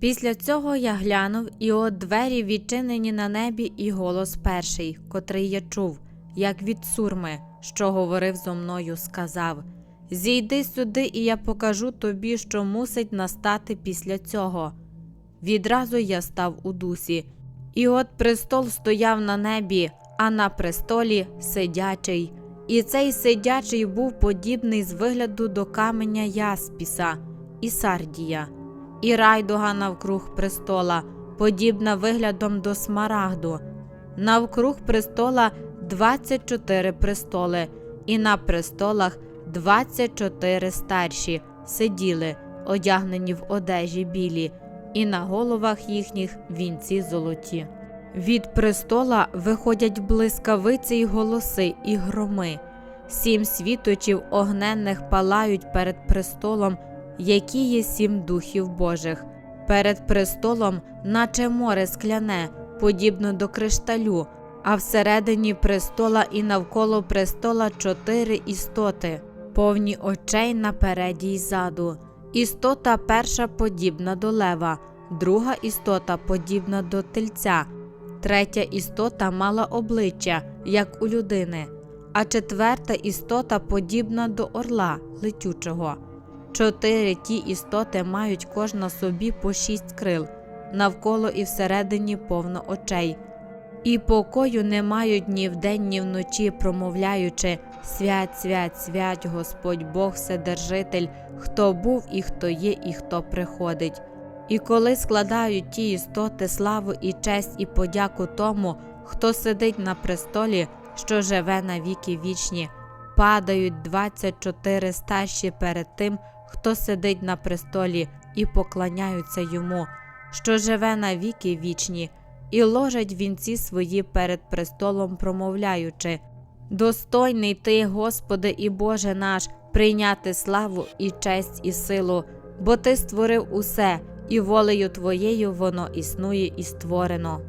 Після цього я глянув, і от двері відчинені на небі, і голос перший, котрий я чув, як від сурми, що говорив зо мною, сказав: Зійди сюди, і я покажу тобі, що мусить настати після цього. Відразу я став у дусі, і от престол стояв на небі, а на престолі сидячий. І цей сидячий був подібний з вигляду до каменя Яспіса і Сардія, і райдуга навкруг престола, подібна виглядом до смарагду. Навкруг престола 24 престоли, і на престолах 24 старші сиділи, одягнені в одежі білі, і на головах їхніх вінці золоті. Від престола виходять блискавиці й голоси і громи. Сім світочів огненних палають перед престолом, які є сім духів Божих. Перед престолом, наче море скляне, подібно до кришталю, а всередині престола і навколо престола чотири істоти, повні очей напереді й ззаду. Істота перша подібна до лева, друга істота подібна до тельця. Третя істота мала обличчя, як у людини, а четверта істота подібна до орла летючого. Чотири ті істоти мають кожна собі по шість крил, навколо і всередині повно очей, і покою не мають ні вдень, ні вночі, промовляючи Свят, свят, свят, Господь Бог Вседержитель, хто був і хто є, і хто приходить. І коли складають ті істоти славу і честь і подяку тому, хто сидить на престолі, що живе на віки вічні, падають 24 старші перед тим, хто сидить на престолі, і поклоняються йому, що живе на віки вічні, і ложать вінці свої перед престолом, промовляючи Достойний ти, Господи і Боже наш, прийняти славу і честь і силу, бо Ти створив усе, і волею Твоєю воно існує і створено.